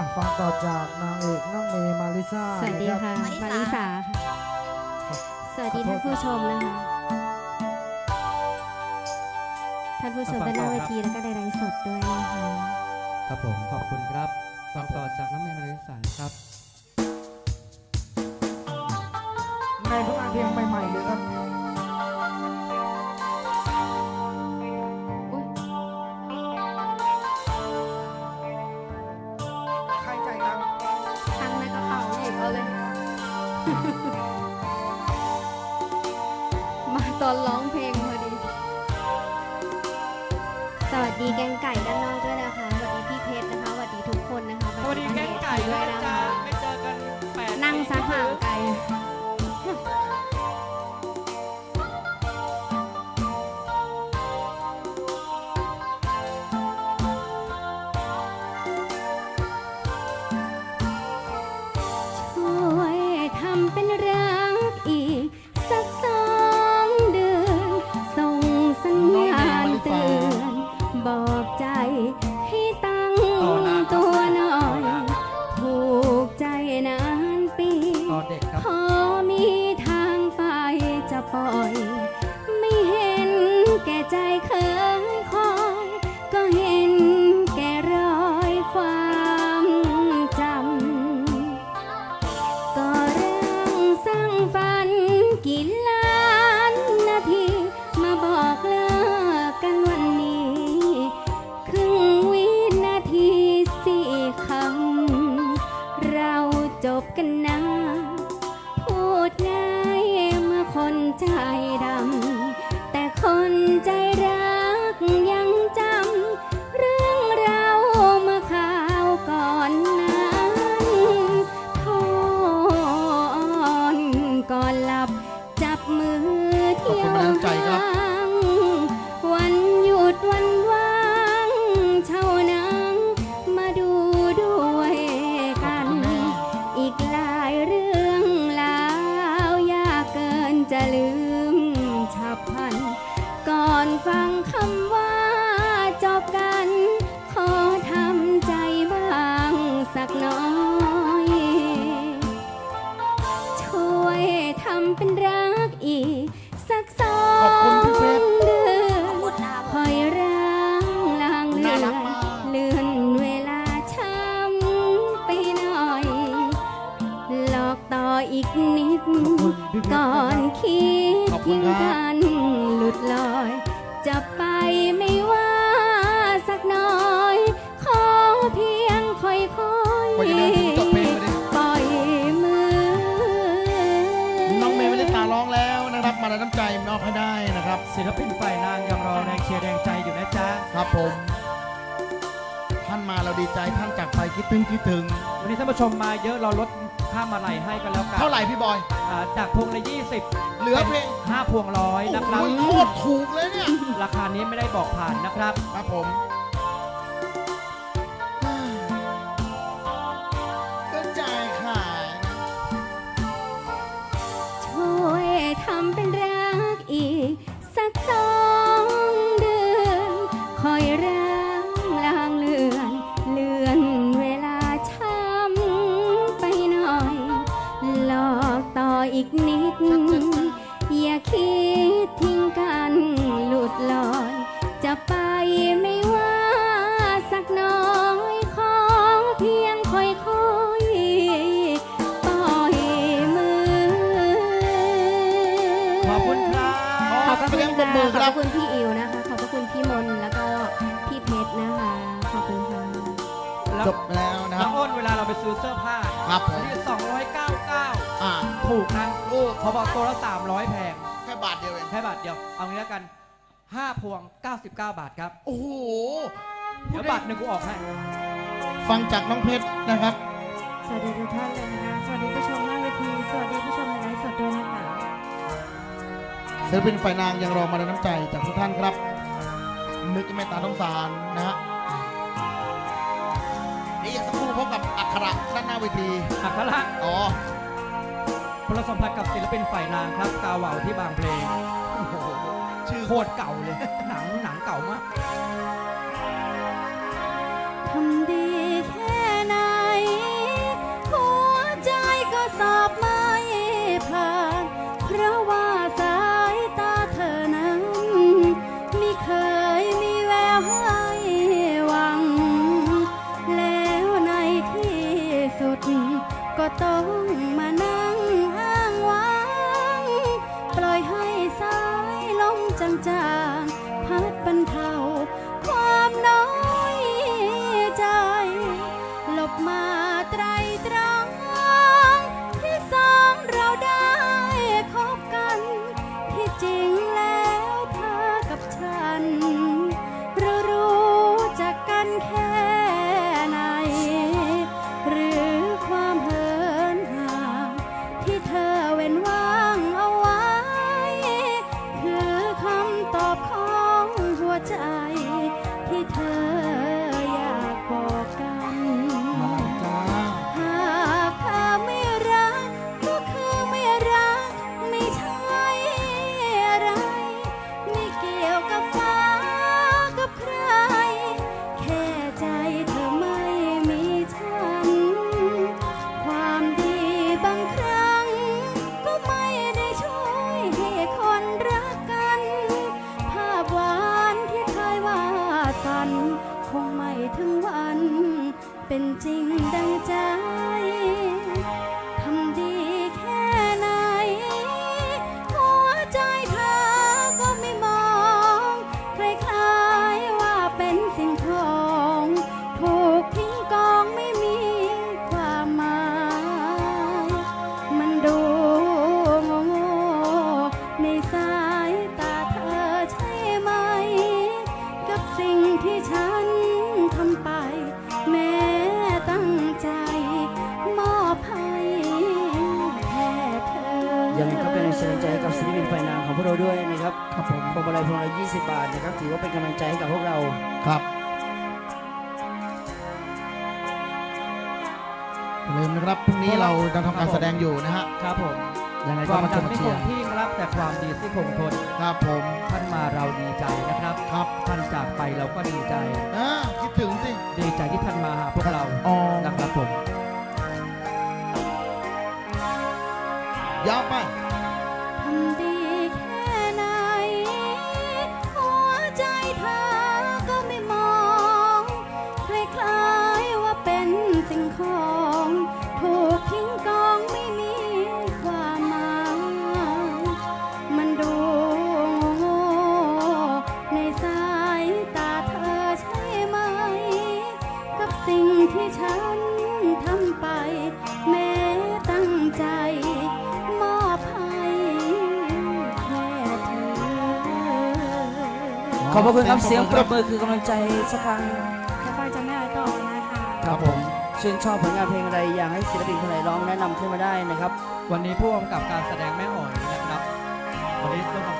อะฟังต่อจากนางเอกน้องเมย์มาริซ่าสวัสดีนรับค่ะมามาริริสา สาค่ะ สวัสดีขอท่านโทษผู้ชมนะคะ ท่านผู้ชมด้านหน้าเวทีแล้วก็ในไลฟ์สดด้วยนะคะ ครับผมขอบคุณครับฟังต่อจากน้ำเมย์มาริสาครับ ในผลงานเพลงใหม่ๆเลยครับ เป๋าหยิบเอาเลย มาตอนร้องเพลงพอดี สวัสดีแกงไก่ด้านนอกด้วยนะคะสวัสดีพี่เพชรนะคะสวัสดีทุกคนนะคะสวัสดีแก๊งไก่ด้วยนะจ๊ะไม่เจอกันแปดนั่งซะห่างไกล ด็กครับ พอมีทางไปจะปล่อย ขอบคุณกำลังใจครับ ก่อนนะครับคิดขอบคุทิ้ณงครับกันหลุดลอย จะไปไม่ว่าสักหน้อย ขอเพียงคอยคอยกว่าจะเดินถึงจบเพลงไปดิปล่อยมือ น้องเมย์ไม่ได้ตาร้องแล้วนะครับ มาในน้ำใจมอบให้ได้นะครับ ศิลปินฝ่ายนางยังรอแรงเชียร์แรงใจอยู่นะจ๊ะ ครับผม ท่านมาเราดีใจท่านจากไปคิดถึงคิดถึง วันนี้ท่านผู้ชมมาเยอะเราลด ค่ามาลัยให้กันแล้วกันเท่าไหร่พี่บอย อ่าจากพวงละยี่สิบเหลือเพลงห้าพวงร้อยนะครับ โอ้โหโคตรถูกเลยเนี่ย ราคานี้ไม่ได้บอกผ่านนะครับ ครับผม คุยณงปรบมือค่ะคขรัอบบพระคุณพี่อิวนะคะ ขอบพระคุณพี่มนต์แล้วก็พี่เพชรนะคะ ขอบคุณค่ะแล้วจบแล้วนะคแล้รัวบอ้นเวลาเราไปซื้อเสื้อผ้าครับผม ที่299 อ่าถูกนะโอ้พอบอกตัวละ300 แพง แค่บาทเดียวเองแค่บาทเดียว เอางี้แล้วกัน 5 พวง 99 บาทครับโอ้โหเดี๋ยวบาทหนึ่งกูออกให้ ฟังจากน้องเพชรนะครับ สวัสดีทุกท่านเลยนะคะ สวัสดีผู้ชมหน้าเวที สวัสดีผู้ชมในไลฟ์สดด้วยนะคะ ศิลปินฝ่ายนางยังรอมาในน้ำใจจากทุกท่านครับ นึกเมตตาสงสารนะฮะนี่สักครู่พบกับอักขระด้านหน้าเวที อัคระอ๋อพลสัมพันธ์กับศิลปินฝ่ายนางครับกาวเหว่าที่บางเพลงโอ้โหชื่อโคตรเก่าเลย หนังหนังเก่ามากทำดี อยังไงก็เป็นแรงใจให้กับศิลปินฝ่ายนางของพวกเราด้วยนะครับครับผมพวงมาลัยพวงละ20 บาทนะครับ ถือว่าเป็นกำลังใจให้กับพวกเรา ครับอย่าลืมนะครับพรุ่งนี้เราจะทำการแสดงอยู่นะฮะครับผมยังไงคก็วามมาชดัมงมาไม่เชีคยงร์ที่ครับแต่ความดีที่คงทนครับผมท่านมาเราดีใจนะครับครับท่านจากไปเราก็ดีใจอ่าคิดถึงสิดีใจที่ท่านมาหาพวกเราอ๋อนะครับผม ยาวไป ขอบพระคุณครับเสียงปรบมือคือกำลังใจสักครั้งจะฟังจากแม่อ้อยต่อนะคะครับผมชื่นชอบผลงานเพลงอะไรอยากให้ศิลปินคนไหนร้องแนะนำขึ้นมาได้นะครับ วันนี้ผู้กำกับการแสดงแม่อ๋อยนะครับวันนี้ร่วมทำการแสดงด้วย